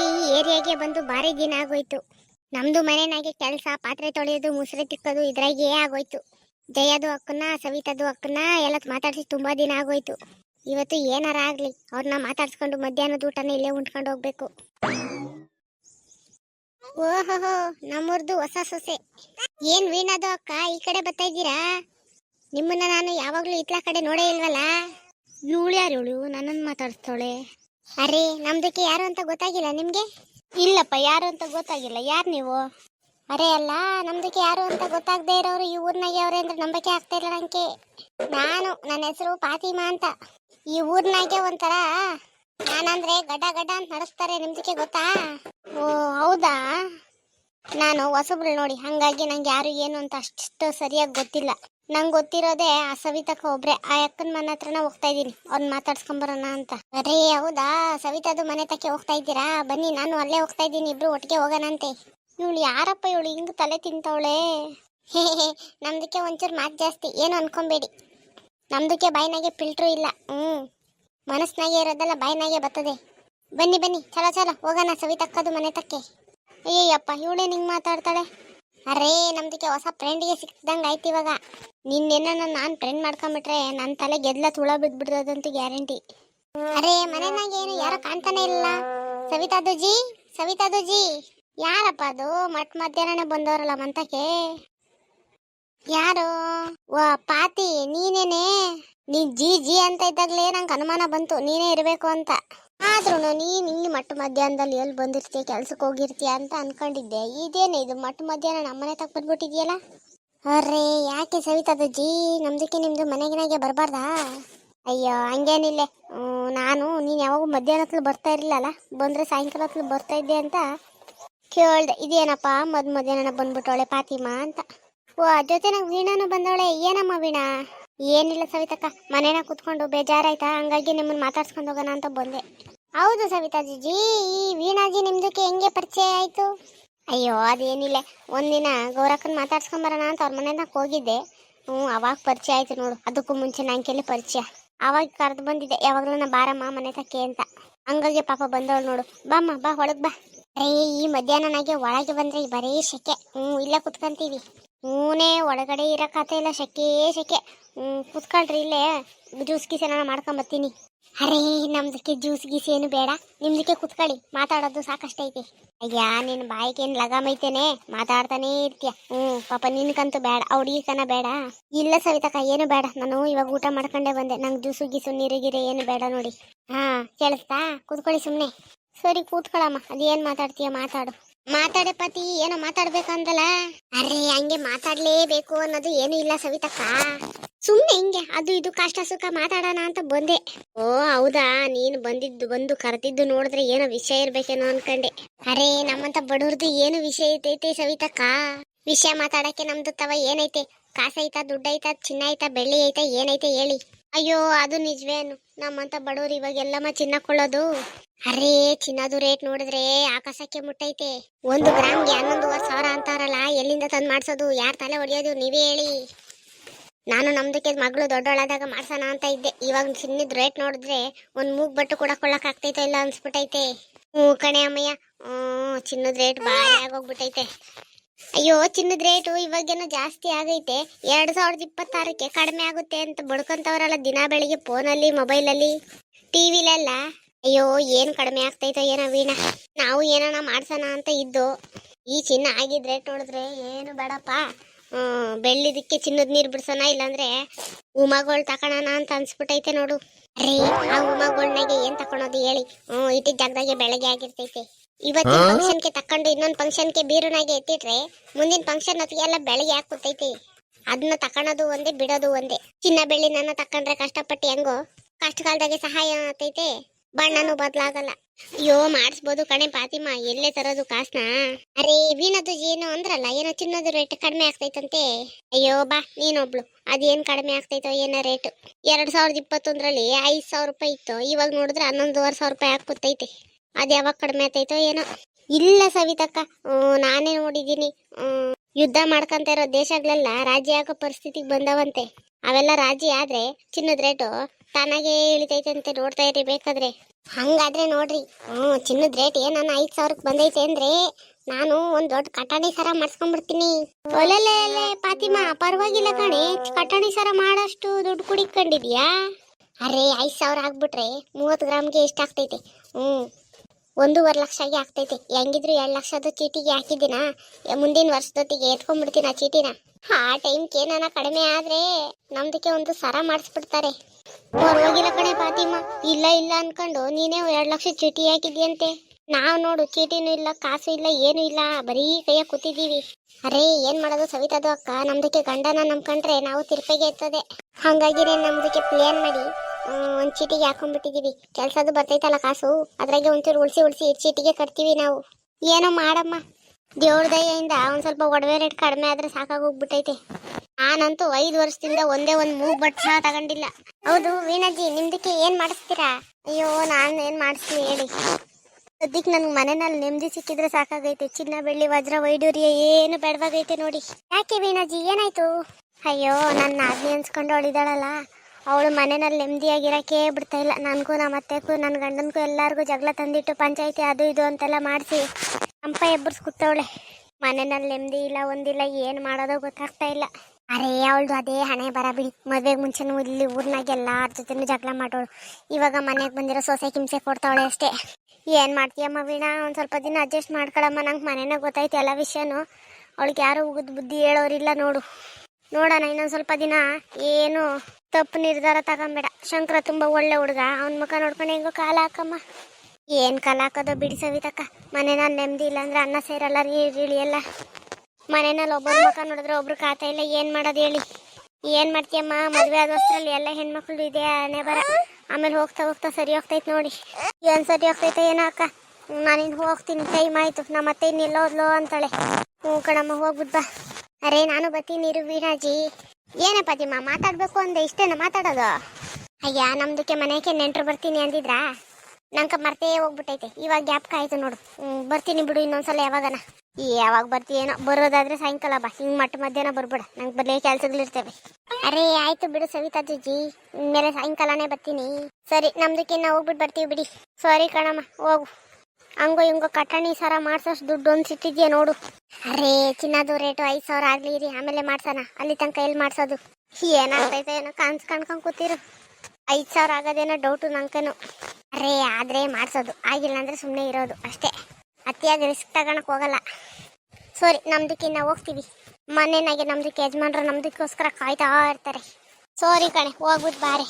ಈ ಏರಿಯಾಗೆ ಬಂದು ಭಾರಿ ದಿನ ಆಗೋಯ್ತು. ನಮ್ದು ಮನೆನಾಗೆ ಕೆಲಸ, ಪಾತ್ರೆ ತೊಳೆಯೋದು, ಮುಸ್ರೆ ತಿಕ್ಕೋದು, ಇದ್ರಾಗೆ ಆಗೋಯ್ತು. ಜಯದು ಅಕ್ಕನ ಸವಿತಾದು ಅಕ್ಕನ ಎಲ್ಲ ಮಾತಾಡ್ಸಿ ತುಂಬಾ ದಿನ ಆಗೋಯ್ತು. ಇವತ್ತು ಏನಾರ ಆಗ್ಲಿ ಅವ್ರನ್ನ ಮಾತಾಡ್ಸ್ಕೊಂಡು ಮಧ್ಯಾಹ್ನದ ಊಟನ ಇಲ್ಲೇ ಉಂಟ್ಕೊಂಡು ಹೋಗ್ಬೇಕು. ಓಹೋಹೋ, ನಮ್ಮೂರ್ದು ಹೊಸ ಸೊಸೆ. ಏನ್ ವೀಣದು ಅಕ್ಕ, ಈ ಕಡೆ ಬರ್ತಾ ಇದ್ದೀರಾ? ನಿಮ್ಮನ್ನ ನಾನು ಯಾವಾಗ್ಲೂ ಇತ್ಲಾ ಕಡೆ ನೋಡೇ ಇಲ್ವಲ್ಲ? ಇವಳು ನನ್ನನ್ನು ಮಾತಾಡ್ಸ್ತಾಳೆ. ಅರೆ ನಮ್ದಕ್ಕೆ ಯಾರು ಅಂತ ಗೊತ್ತಾಗಿಲ್ಲ ನಿಮ್ಗೆ? ಇಲ್ಲಪ್ಪ ಯಾರು ಅಂತ ಗೊತ್ತಾಗಿಲ್ಲ. ಯಾರು ನೀವು? ಅರೆ ಅಲ್ಲ ನಮ್ದಕ್ಕೆ ಯಾರು ಅಂತ ಗೊತ್ತಾಗದೆ ಇರೋರು ಈ ಊರ್ನಾಗೆ ಅವ್ರೆ ಅಂದ್ರೆ ನಂಬಕ್ಕೆ ಆಗ್ತಾ ಇಲ್ಲ ನಂಗೆ. ನಾನು ನನ್ನ ಹೆಸರು ಫಾತಿಮಾ ಅಂತ. ಈ ಊರ್ನಾಗೆ ಒಂಥರ ನಾನಂದ್ರೆ ಗಡ್ಡ ಗಡ್ಡ ಅಂತ ನಡೆಸ್ತಾರೆ ನಿಮ್ದಕ್ಕೆ ಗೊತ್ತಾ? ಓ ಹೌದಾ? ನಾನು ಹೊಸಬ್ಳು ನೋಡಿ ಹಂಗಾಗಿ ನಂಗೆ ಯಾರು ಏನು ಅಂತ ಅಷ್ಟು ಸರಿಯಾಗಿ ಗೊತ್ತಿಲ್ಲ. ನಂಗೆ ಗೊತ್ತಿರೋದೇ ಆ ಸವಿತಕ್ಕ ಒಬ್ರೆ. ಆ ಅಕ್ಕನ ಮನೆ ಹತ್ರನ ಹೋಗ್ತಾ ಇದ್ದೀನಿ. ಅವ್ನ್ ಮಾತಾಡ್ಸ್ಕೊಂಬರೋಣ ಅಂತ. ಅರೇ, ಹೌದಾ? ಸವಿತಾದು ಮನೆ ತಕ್ಕೆ ಹೋಗ್ತಾ ಇದ್ದೀರಾ? ಬನ್ನಿ, ನಾನು ಅಲ್ಲೇ ಹೋಗ್ತಾ ಇದ್ದೀನಿ. ಇಬ್ರು ಒಟ್ಟಿಗೆ ಹೋಗೋಣಂತೆ. ಇವಳು ಯಾರಪ್ಪ ಇವಳು? ಹಿಂಗ್ ತಲೆ ತಿಂತವಳೆ. ನಮ್ದಕ್ಕೆ ಒಂಚೂರು ಮಾತು ಜಾಸ್ತಿ. ಏನು ಅನ್ಕೊಂಬೇಡಿ. ನಮ್ದಕ್ಕೆ ಬಾಯಿನಾಗೆ ಫಿಲ್ಟ್ರು ಇಲ್ಲ. ಹ್ಞೂ ಮನಸ್ಸಿನಾಗೆ ಇರೋದೆಲ್ಲ ಬಾಯಿನಾಗೆ ಬರ್ತದೆ. ಬನ್ನಿ ಬನ್ನಿ. ಚಲೋ ಚಲೋ. ಹೋಗೋಣ ಸವಿತಕ್ಕದು ಮನೆ ತಕ್ಕೆ. ಅಯ್ಯಯ್ಯಪ್ಪ ಇವಳೇ ನಿಂಗೆ ಮಾತಾಡ್ತಾಳೆ. ಅರೇ, ನಮ್ದಕ್ಕೆ ಹೊಸ ಫ್ರೆಂಡ್ಗೆ ಸಿಕ್ಕಿದಂಗೆ ಆಯ್ತು ಇವಾಗ. ನಿನ್ನೆನ ನಾನು ಫ್ರೆಂಡ್ ಮಾಡ್ಕೊಂಬಿಟ್ರೆ ನನ್ನ ತಲೆ ಗೆದ್ಲ ತುಳ ಬಿದ್ಬಿಡ್ತದಂತೂ ಗ್ಯಾರಂಟಿ ಅರೇ, ಮನೆನಾಗ ಏನು ಯಾರು ಕಾಣ್ತಾನೆ ಇಲ್ಲ. ಸವಿತಾದುಜಿ ಸವಿತಾದುಜಿ. ಯಾರಪ್ಪ ಅದು? ಮಟ್ ಮಧ್ಯಾಹ್ನನೇ ಬಂದವರಲ್ಲ ಮಂತಕ್ಕೆ? ಯಾರು? ಓ, ಪಾತಿ, ನೀನೇನೆ? ನೀನ್ ಜಿ ಜಿ ಅಂತ ಇದ್ದಾಗಲೇ ನಂಗೆ ಅನುಮಾನ ಬಂತು. ನೀನೇ ಇರಬೇಕು ಅಂತ. ಆದ್ರೂ ನೀನು ಹಿಂಗೆ ಮಟ್ಟ ಮಧ್ಯಾಹ್ನದಲ್ಲಿ ಎಲ್ಲಿ ಬಂದಿರ್ತೀಯ, ಕೆಲ್ಸಕ್ಕೆ ಹೋಗಿರ್ತೀಯ ಅಂತ ಅನ್ಕೊಂಡಿದ್ದೆ. ಇದೇನೇ ಇದು ಮಟ್ಟ ಮಧ್ಯಾಹ್ನ ನಮ್ಮನೆ ತಕ್ಕ ಬಂದ್ಬಿಟ್ಟಿದ್ಯಲ್ಲ? ಅರ್ರೇ ಯಾಕೆ ಸವಿತದಜ್ಜಿ ನಮ್ದಕ್ಕೆ ನಿಮ್ದು ಮನೆಗಿನಾಗೆ ಬರಬಾರ್ದಾ? ಅಯ್ಯೋ, ಹಂಗೇನಿಲ್ಲ. ನಾನು, ನೀನು ಯಾವಾಗೂ ಮಧ್ಯಾಹ್ನ ಹತ್ಲು ಬರ್ತಾ ಇರಲಿಲ್ಲಲ್ಲ? ಬಂದರೆ ಸಾಯಂಕಾಲ ಹತ್ಲು ಬರ್ತಾ ಇದ್ದೆ ಅಂತ ಕೇಳ್ದೆ. ಇದೇನಪ್ಪ, ಮದ್ ಮಧ್ಯಾಹ್ನ ಬಂದ್ಬಿಟ್ಟವಳೆ ಪಾತಿಮಾ ಅಂತ. ಓ ಜೊತೆ ನಂಗೆ ವೀಣಾನು ಬಂದವಳೆ. ಏನಮ್ಮ ವೀಣಾ? ಏನಿಲ್ಲ ಸವಿತಕ್ಕ, ಮನೇನ ಕುತ್ಕೊಂಡು ಬೇಜಾರಾಯ್ತಾ? ಹಂಗಾಗಿ ನಿಮ್ಮನ್ನ ಮಾತಾಡ್ಸ್ಕೊಂಡು ಹೋಗೋಣ ಅಂತ ಬಂದೆ. ಹೌದು ಸವಿತಾಜಿಜಿ ಈ ವೀಣಾಜಿ ನಿಮ್ದಕ್ಕೆ ಹೆಂಗೆ ಪರಿಚಯ ಆಯ್ತು? ಅಯ್ಯೋ, ಅದೇನಿಲ್ಲ. ಒಂದಿನ ಗೌರಕ್ಕನ್ ಮಾತಾಡ್ಸ್ಕೊಂಬರೋಣ ಅಂತ ಅವ್ರ ಮನೆದಾಗ ಹೋಗಿದ್ದೆ. ಹ್ಞೂ, ಅವಾಗ ಪರಿಚಯ ಆಯ್ತು ನೋಡು. ಅದಕ್ಕೂ ಮುಂಚೆ ನಂಗೆಲ್ಲಿ ಪರಿಚಯ. ಅವಾಗ ಕರೆದು ಬಂದಿದ್ದೆ. ಯಾವಾಗಲೂ ಬಾರಮ್ಮ ಮನೆ ತಕ್ಕೆ ಅಂತ. ಹಂಗಾಗಿ ಪಾಪ ಬಂದವಳು ನೋಡು. ಬಾಮ್ಮ, ಬಾ ಒಳಗೆ ಬಾ. ಅರೇ ಈ ಮಧ್ಯಾಹ್ನನಾಗೆ ಒಳಗೆ ಬಂದ್ರೆ ಬರೀ ಶೆಕೆ. ಹ್ಞೂ, ಇಲ್ಲೇ ಕುತ್ಕೊಂತೀವಿ. ಹ್ಞೂನೇ ಒಳಗಡೆ ಇರಕತ್ತೆ ಇಲ್ಲ, ಶೆಕೆ ಶೆಕೆ. ಹ್ಞೂ, ಕುತ್ಕೊಳ್ರಿ ಇಲ್ಲೇ. ಜ್ಯೂಸ್ ಗೀಸ್ ಏನಾರ ಮಾಡ್ಕೊಂಬತ್ತೀನಿ ಅರೇ, ನಮ್ದಕ್ಕೆ ಜ್ಯೂಸ್ ಗೀಸ್ ಏನು ಬೇಡ. ನಿಮ್ದಕ್ಕೆ ಕುತ್ಕೊಳ್ಳಿ, ಮಾತಾಡೋದು ಸಾಕಷ್ಟೈತಿ. ಅಯ್ಯ ನಿನ್ನ ಲಗಾಮ್ ಲಗಾಮೈತೇನೆ ಮಾತಾಡ್ತಾನೆ ಇರ್ತೀಯ. ಹ್ಮ್, ಪಾಪ ನಿನ್ಕಂತೂ ಬೇಡ, ಆ ಕನ ಬೇಡ. ಇಲ್ಲ ಸವಿತಕ್ಕ, ಏನು ಬೇಡ. ನಾನು ಇವಾಗ ಊಟ ಮಾಡ್ಕೊಂಡೇ ಬಂದೆ. ನಂಗೆ ಜ್ಯೂಸು ಗೀಸು, ನೀರು ಏನು ಬೇಡ ನೋಡಿ. ಹಾ, ಕೇಳಿಸ್ತಾ? ಕೂತ್ಕೊಳ್ಳಿ ಸುಮ್ನೆ. ಸರಿ, ಕೂತ್ಕೊಳಮ್ಮ. ಅದೇನ್ ಮಾತಾಡ್ತೀಯ ಮಾತಾಡು. ಮಾತಾಡೆ ಪತಿ, ಏನೋ ಮಾತಾಡ್ಬೇಕಂದಲ್ಲ ಅರೆ, ಹಂಗೆ ಮಾತಾಡ್ಲೇಬೇಕು ಅನ್ನೋದು ಏನು ಇಲ್ಲ ಸವಿತಕ್ಕ. ಸುಮ್ನೆ ಹಿಂಗೆ, ಅದು ಇದು ಕಷ್ಟ ಸುಖ ಮಾತಾಡೋಣ ಅಂತ ಬಂದೆ. ಓ, ಹೌದಾ? ನೀನು ಬಂದಿದ್ದು, ಬಂದು ಕರೆದಿದ್ದು ನೋಡಿದ್ರೆ ಏನೋ ವಿಷಯ ಇರ್ಬೇಕೇನೋ ಅನ್ಕಂಡೆ. ಅರೆ ನಮ್ಮಂತ ಬಡವ್ರದ್ದು ಏನು ವಿಷಯ ಐತೈತೆ ಸವಿತಕ್ಕ? ವಿಷಯ ಮಾತಾಡಕ್ಕೆ ನಮ್ದು ತವ ಏನೈತೆ? ಕಾಸೈತಾ ದುಡ್ಡೈತಾ ಚಿನ್ನ ಐತಾ, ಬೆಳ್ಳಿ ಐತಾ, ಏನೈತೆ ಹೇಳಿ. ಅಯ್ಯೋ, ಅದು ನಿಜವೇನು? ನಮ್ಮಂತ ಬಡವ್ರು ಇವಾಗ ಎಲ್ಲಮ್ಮ ಚಿನ್ನ ಕೊಳ್ಳೋದು. ಅರೇ, ಚಿನ್ನದು ರೇಟ್ ನೋಡಿದ್ರೆ ಆಕಾಶಕ್ಕೆ ಮುಟ್ಟೈತೆ. ಒಂದು ಗ್ರಾಮ್ಗೆ ಹನ್ನೊಂದುವರೆ ಸಾವಿರ ಅಂತಾರಲ್ಲ, ಎಲ್ಲಿಂದ ತಂದು ಮಾಡ್ಸೋದು? ಯಾರ್ ತಲೆ ಹೊಡೆಯೋದು ನೀವೇ ಹೇಳಿ. ನಾನು ನಮ್ದಕ್ಕೆ ಮಗಳು ದೊಡ್ಡವಳಾದಾಗ ಮಾಡ್ಸೋಣ ಅಂತ ಇದ್ದೆ. ಇವಾಗ ಚಿನ್ನದ ರೇಟ್ ನೋಡಿದ್ರೆ ಒಂದ್ ಮೂಗ್ ಬಟ್ಟು ಕೂಡ ಕೊಳ್ಳಕ್ ಆಗ್ತೈತೋ ಇಲ್ಲ ಅನ್ಸ್ಬಿಟ್ಟೈತೆ ಹ್ಞೂ ಕಣೆ ಅಮ್ಮಯ್ಯ. ಹ್ಞೂ, ಚಿನ್ನದ ರೇಟ್ ಭಾರಿ ಆಗೋಗ್ಬಿಟ್ಟೈತೆ ಅಯ್ಯೋ, ಚಿನ್ನದ ರೇಟು ಇವಾಗೇನೋ ಜಾಸ್ತಿ ಆಗೈತೆ. ಎರಡು ಸಾವಿರದ ಇಪ್ಪತ್ತಾರಕ್ಕೆ ಕಡಿಮೆ ಆಗುತ್ತೆ ಅಂತ ಬಡ್ಕೊಂತವ್ರಲ್ಲ ದಿನ ಬೆಳಿಗ್ಗೆ ಫೋನಲ್ಲಿ ಮೊಬೈಲಲ್ಲಿ ಟಿವಿಲೆಲ್ಲ ಅಯ್ಯೋ ಏನ್ ಕಡಿಮೆ ಆಗ್ತೈತೋ ಏನೋ ವೀಣಾ? ನಾವು ಏನಾನ ಮಾಡ್ಸೋಣ ಅಂತ ಇದ್ದು ಈ ಚಿನ್ನ ಆಗಿದ್ರೆ ನೋಡಿದ್ರೆ ಏನು ಬೇಡಪ್ಪ. ಹ್ಮ್, ಬೆಳ್ಳಿದಕ್ಕೆ ಚಿನ್ನದ ನೀರು ಬಿಡ್ಸೋಣ ಇಲ್ಲಾಂದ್ರೆ ಉಮಾಗೋಳ್ ತಕೋಣ ಅಂತ ಅನ್ಸ್ಬಿಟ್ಟೈತೆ ನೋಡು. ಅರೇ ಆ ಉಮಾಗೋಳ್ನಾಗೆ ಏನ್ ತಕೊಳೋದು ಹೇಳಿ? ಹ್ಮ್ ಇಟ್ಟಿದ್ದ ಜಾಗದಾಗೆ ಬೆಳಗ್ಗೆ ಆಗಿರ್ತೈತೆ. ಇವತ್ತಿನ ಫಂಕ್ಷನ್ಗೆ ತಕೊಂಡು ಇನ್ನೊಂದು ಫಂಕ್ಷನ್ಗೆ ಬೀರುನಾಗೆ ಎತ್ತಿಟ್ರೆ ಮುಂದಿನ ಫಂಕ್ಷನ್ ಹೊತ್ತಿಗೆ ಎಲ್ಲ ಬೆಳಗ್ಗೆ ಹಾಕುತ್ತೈತಿ ಅದನ್ನ ತಕೊಳೋದು ಒಂದೇ ಬಿಡೋದು ಒಂದೇ. ಚಿನ್ನ ಬೆಳ್ಳಿ ನನ್ನ ತಕೊಂಡ್ರೆ ಕಷ್ಟಪಟ್ಟು ಹೆಂಗೋ? ಕಷ್ಟಕಾಲದಾಗೆ ಸಹಾಯ ಆಗ್ತೈತೆ. ಬಣ್ಣನೂ ಬದಲಾಗಲ್ಲ. ಅಯ್ಯೋ, ಮಾಡಿಸ್ಬೋದು ಕಣೆ ಪಾತಿಮ್ಮ, ಎಲ್ಲೇ ತರೋದು ಕಾಸ್ನ? ಅರೇ ವೀಣದು ಏನು ಅಂದ್ರಲ್ಲ, ಏನೋ ತಿನ್ನೋದು ರೇಟ್ ಕಡಿಮೆ ಆಗ್ತೈತಂತೆ. ಅಯ್ಯೋ, ಬಾ, ನೀನೊಬ್ಳು, ಅದೇನ್ ಕಡಿಮೆ ಆಗ್ತೈತೋ ಏನೋ ರೇಟ್ ಎರಡ್ ಸಾವಿರದ ಇಪ್ಪತ್ತೊಂದರಲ್ಲಿ ಐದ್ ಸಾವಿರ ರೂಪಾಯಿ ಇತ್ತು, ಇವಾಗ ನೋಡಿದ್ರೆ ಹನ್ನೊಂದುವರೆ ಸಾವಿರ ರೂಪಾಯಿ ಹಾಕುತ್ತೈತೆ ಅದ್ ಯಾವಾಗ ಕಡಿಮೆ ಆಗ್ತೈತೋ ಏನೋ. ಇಲ್ಲ ಸವಿತಕ್ಕ ನಾನೇ ನೋಡಿದೀನಿ ಯುದ್ಧ ಮಾಡ್ಕೊಂತ ಇರೋ ದೇಶಗಳೆಲ್ಲ ರಾಜ್ಯ ಆಗೋ ಪರಿಸ್ಥಿತಿಗೆ ಬಂದವಂತೆ. ಅವೆಲ್ಲ ರಾಜಿ ಆದ್ರೆ ಚಿನ್ನದ ರೇಟು ತಾನಾಗೆ ಇಳಿತೈತಂತೆ ನೋಡ್ತಾ ಇರಿ ಬೇಕಾದ್ರೆ. ಹಂಗಾದ್ರೆ ನೋಡ್ರಿ. ಹ್ಞೂ, ಚಿನ್ನದ ರೇಟ್ ಏನನ್ನ ಐದು ಸಾವಿರಕ್ಕೆ ಬಂದೈತೆ ಅಂದ್ರೆ ನಾನು ಒಂದ್ ದೊಡ್ಡ ಕಟಾಣಿ ಸರ ಮಾಡ್ಸ್ಕೊಂಡ್ಬಿಡ್ತೀನಿ ಒಲೆಲೆ ಪಾತಿಮಾ, ಪರವಾಗಿಲ್ಲ ಕಣೆ. ಕಟಾಣಿ ಸರ ಮಾಡಷ್ಟು ದುಡ್ಡು ಕುಡಿಕೊಂಡಿದ್ಯಾ? ಅರೆ, ಐದು ಸಾವಿರ ಆಗ್ಬಿಟ್ರೆ ಮೂವತ್ತು ಗ್ರಾಮ್ಗೆ ಎಷ್ಟಾಗ್ತೈತೆ ಹ್ಞೂ, ಒಂದೂವರೆ ಲಕ್ಷಗೆ ಆಗ್ತೈತೆ. ಹೆಂಗಿದ್ರು ಎರಡು ಲಕ್ಷದ ಚೀಟಿಗೆ ಹಾಕಿದ್ದೀನ? ಮುಂದಿನ ವರ್ಷದೊತ್ತಿಗೆ ಎತ್ಕೊಂಡ್ಬಿಡ್ತೀನಿ ಆ ಚೀಟಿನ. ಆ ಟೈಮ್ಗೆ ಏನಾನ ಕಡಿಮೆ ಆದ್ರೆ ನಮ್ದಕ್ಕೆ ಒಂದು ಸರ ಮಾಡಿಸ್ಬಿಡ್ತಾರೆ. ಪರವಾಗಿಲ್ಲ ಕಣೆ ಫಾತಿಮಾ ಇಲ್ಲ ಇಲ್ಲ ಅನ್ಕೊಂಡು ನೀನೇ ಎರಡು ಲಕ್ಷ ಚೀಟಿ ಹಾಕಿದ್ಯಂತೆ. ನಾವ್ ನೋಡು, ಚೀಟಿನೂ ಇಲ್ಲ, ಕಾಸು ಇಲ್ಲ, ಏನು ಇಲ್ಲ, ಬರೀ ಕೈಯ ಕೂತಿದೀವಿ ಅರೇ, ಏನ್ ಮಾಡೋದು ಸವಿತದು ಅಕ್ಕ? ನಮ್ದಕ್ಕೆ ಗಂಡನ ನಂಬ್ಕೊಂಡ್ರೆ ನಾವು ತಿರ್ಪೆಗೆ ಇರ್ತದೆ ಹಂಗಾಗಿನೇ ನಮ್ದಕ್ಕೆ ಪ್ಲೇನ್ ಮಾಡಿ ಒಂದ್ ಚೀಟಿಗೆ ಹಾಕೊಂಡ್ಬಿಟ್ಟಿದೀವಿ ಅದು ಬರ್ತೈತಲ್ಲ ಕಾಸು, ಅದ್ರಾಗೆ ಒಂಚೂರು ಉಳಿಸಿ ಉಳಿಸಿ ಚೀಟಿಗೆ ಕಟ್ತೀವಿ ನಾವು. ಏನೋ ಮಾಡಮ್ಮ. ದೇವ್ರ ದಯೆಯಿಂದ ಒಂದ್ ಸ್ವಲ್ಪ ಒಡವೆ ರೇಟ್ ಕಡಿಮೆ ಆದ್ರೆ ಸಾಕಾಗೋಗ್ಬಿಟ್ಟೈತೆ ನಾನಂತೂ ಐದು ವರ್ಷದಿಂದ ಒಂದೇ ಒಂದು ಮೂಗ್ ಬಟ್ ಸಹ ತಗೊಂಡಿಲ್ಲ. ಹೌದು, ವೀಣಾಜಿ, ನಿಮ್ದಕ್ಕೆ ಏನ್ ಮಾಡಿಸ್ತೀರಾ? ಅಯ್ಯೋ, ನಾನು ಏನ್ ಮಾಡಿಸ್ತೀನಿ ಹೇಳಿ. ಸದ್ಯಕ್ ನನ್ಗೆ ಮನೆನಲ್ಲಿ ನೆಮ್ಮದಿ ಸಿಕ್ಕಿದ್ರೆ ಸಾಕಾಗೈತೆ. ಚಿನ್ನ, ಬೆಳ್ಳಿ, ವಜ್ರ, ವೈಡೂರ್ಯ ಏನು ಬೇಡವಾಗೈತೆ ನೋಡಿ. ಯಾಕೆ ವೀಣಾಜಿ, ಏನಾಯ್ತು? ಅಯ್ಯೋ, ನನ್ನ ಆಜ್ಞೆ ಅನ್ಸ್ಕೊಂಡು ಅವಳಿದಾಳಲ್ಲ ಅವಳು ಮನೆಯಲ್ಲಿ ನೆಮ್ಮದಿಯಾಗಿರಕ್ಕೆ ಬಿಡ್ತಾ ಇಲ್ಲ. ನನಗೂ ನಮ್ಮ ಅತ್ತೆಗೂ ನನ್ನ ಗಂಡನ್ಗೂ ಎಲ್ಲಾರ್ಗೂ ಜಗಳ ತಂದಿಟ್ಟು ಪಂಚಾಯತಿ ಅದು ಇದು ಅಂತೆಲ್ಲ ಮಾಡಿಸಿ ಕಂಪ ಎಬ್ಬರ್ಸ್ ಕೂತವಳೆ ಮನೆಯಲ್ಲಿ ನೆಮ್ಮದಿ ಇಲ್ಲ, ಒಂದಿಲ್ಲ, ಏನು ಮಾಡೋದೋ ಗೊತ್ತಾಗ್ತಾ ಇಲ್ಲ. ಅರೇ, ಅವಳದು ಅದೇ ಹಣೆ ಬರ ಬಿಡಿ. ಮದ್ವೆಗೆ ಮುಂಚೆನೂ ಇಲ್ಲಿ ಊರ್ನಾಗ ಎಲ್ಲಾರ ಜೊತೆನೂ ಜಗಳ ಮಾಡೋಳು ಇವಾಗ ಮನೆಗೆ ಬಂದಿರೋ ಸೊಸೆ ಕಿಂಸೆ ಕೊಡ್ತಾವಳೆ ಅಷ್ಟೇ. ಏನ್ ಮಾಡ್ತೀಯಮ್ಮ ವೀಣಾ ಒಂದ್ ಸ್ವಲ್ಪ ದಿನ ಅಡ್ಜಸ್ಟ್ ಮಾಡ್ಕೊಳಮ್ಮ, ನಂಗೆ ಮನೆನೇ ಗೊತ್ತಾಯ್ತು ಎಲ್ಲ ವಿಷಯನೂ. ಅವಳಿಗೆ ಯಾರು ಉಗುದ್ ಬುದ್ಧಿ ಹೇಳೋರಿಲ್ಲ ನೋಡು. ನೋಡೋಣ, ಇನ್ನೊಂದು ಸ್ವಲ್ಪ ದಿನ ಏನು ತಪ್ಪು ನಿರ್ಧಾರ ತಗೊಂಬೇಡ. ಶಂಕರ ತುಂಬಾ ಒಳ್ಳೆ ಹುಡುಗ. ಅವನ ಮುಖ ನೋಡ್ಕೊಂಡು ಹೆಂಗೋ ಕಾಲ ಹಾಕಮ್ಮ. ಏನ್ ಕಾಲ ಹಾಕೋದು ಬಿಡಿ ಸವಿತಕ್ಕ. ಮನೆನಲ್ಲಿ ನೆಮ್ಮದಿ ಇಲ್ಲ ಅಂದ್ರೆ ಅನ್ನ ಸೇರಲ್ಲ, ರೀ ಇಳಿಯಲ್ಲ ಮನೆಯಲ್ಲಿ ಒಬ್ಬರು ಮಕ್ಕ ನೋಡಿದ್ರೆ ಒಬ್ರು ಖಾತೆ ಇಲ್ಲ, ಏನ್ ಮಾಡೋದು ಹೇಳಿ? ಏನ್ ಮಾಡ್ತೀಯಮ್ಮ? ಮದ್ವೆ ಆದಷ್ಟ್ರಲ್ಲಿ ಎಲ್ಲ ಹೆಣ್ಮಕ್ಳು ಇದೆ ಅನೇ ಬರ. ಆಮೇಲೆ ಹೋಗ್ತಾ ಹೋಗ್ತಾ ಸರಿ ಹೋಗ್ತೈತೆ ನೋಡಿ. ಏನ್ ಸರಿ ಹೋಗ್ತೈತೆ ಏನೋ ಅಕ್ಕ? ನಾನಿನ್ ಹೋಗ್ತೀನಿ ಟೈಮ್ ಆಯ್ತು. ನಮ್ಮ ಅತ್ತೆ ನಿಲ್ಲೋದ್ಲೋ ಅಂತಾಳೆ. ಹ್ಞೂ ಕಣಮ್ಮ ಹೋಗ್ಬಿಟ್ಟು ಬಾ. ಅರೆ, ನಾನು ಬರ್ತೀನಿ ಇರು ವೀಣಾಜಿ. ಏನಪ್ಪ ತಿಮ್ಮ, ಮಾತಾಡ್ಬೇಕು ಅಂದೆ, ಇಷ್ಟೇನ ಮಾತಾಡೋದು? ಅಯ್ಯ, ನಮ್ದಕ್ಕೆ ಮನೆಗೆ ನೆಂಟ್ರು ಬರ್ತೀನಿ ಅಂದಿದ್ರಾ? ನಂಗೆ ಮರ್ತೇ ಹೋಗ್ಬಿಟ್ಟೈತೆ. ಇವಾಗ ಗ್ಯಾಪ್ ಕಾಯ್ತು ನೋಡು. ಬರ್ತೀನಿ ಬಿಡು ಇನ್ನೊಂದ್ಸಲ ಯಾವಾಗನ. ಈ ಯಾವಾಗ ಬರ್ತೀಯೇನೋ, ಬರೋದಾದ್ರೆ ಸಾಯಂಕಾಲ ಬಾ. ಹಿಂಗ್ ಮಟ್ಟ ಮಧ್ಯಾಹ್ನ ಬರ್ಬೇಡ. ನಂಗೆ ಬರ್ಲೇ ಕೆಲ್ಸಗಳಿರ್ತವೆ ಅರೇ, ಆಯ್ತು ಬಿಡು ಸವಿತಾ ಜಿ ಮೇಲೆ ಸಾಯಂಕಾಲನೇ ಬರ್ತೀನಿ. ಸರಿ, ನಮ್ದಕ್ಕೆ ನಾವು ಹೋಗ್ಬಿಟ್ಟು ಬರ್ತೀವಿ ಬಿಡಿ. ಸಾರಿ ಕಣಮ್ಮ, ಹೋಗು. ಹಂಗೋ ಹಿಂಗೋ ಕಟ್ಟಣಿ ಸರ ಮಾಡ್ಸೋಷ್ಟು ದುಡ್ಡು ಒಂದು ಸಿಟ್ಟಿದ್ಯಾ ನೋಡು. ಅರೇ, ಚಿನ್ನದು ರೇಟು ಐದು ಸಾವಿರ ಆಗ್ಲಿ ರೀ ಆಮೇಲೆ ಮಾಡ್ಸೋಣ. ಅಲ್ಲಿ ತನಕ ಎಲ್ಲಿ ಮಾಡ್ಸೋದು? ಏನಾಗ್ತೈತೆ ಏನೋ ಕಾನ್ಸ್ ಕಣ್ಕೊಂಡ್ ಕೂತಿರು. ಐದು ಸಾವಿರ ಆಗೋದೇನೋ ಡೌಟು ನಂಕನು ಅರೇ ಆದ್ರೆ ಮಾಡಿಸೋದು. ಆಗಿಲ್ಲ ಅಂದ್ರೆ ಸುಮ್ಮನೆ ಇರೋದು ಅಷ್ಟೇ. ಅತಿಯಾಗಿ ರಿಸ್ಕ್ ತಗೋಳಕ್ಕೆ ಹೋಗಲ್ಲ. ಸರಿ ನಮ್ದಕ್ಕೆ ನಾವು ಹೋಗ್ತೀವಿ. ಮನೆನಾಗೆ ನಮ್ದಕ್ಕೆ ಯಜಮಾನ್ರು ನಮ್ದಕ್ಕೋಸ್ಕರ ಕಾಯ್ತಾ ಇರ್ತಾರೆ. ಸೋರಿ ಕಣೆ ಹೋಗ್ಬಿಟ್ಟು ಬಾರೆ.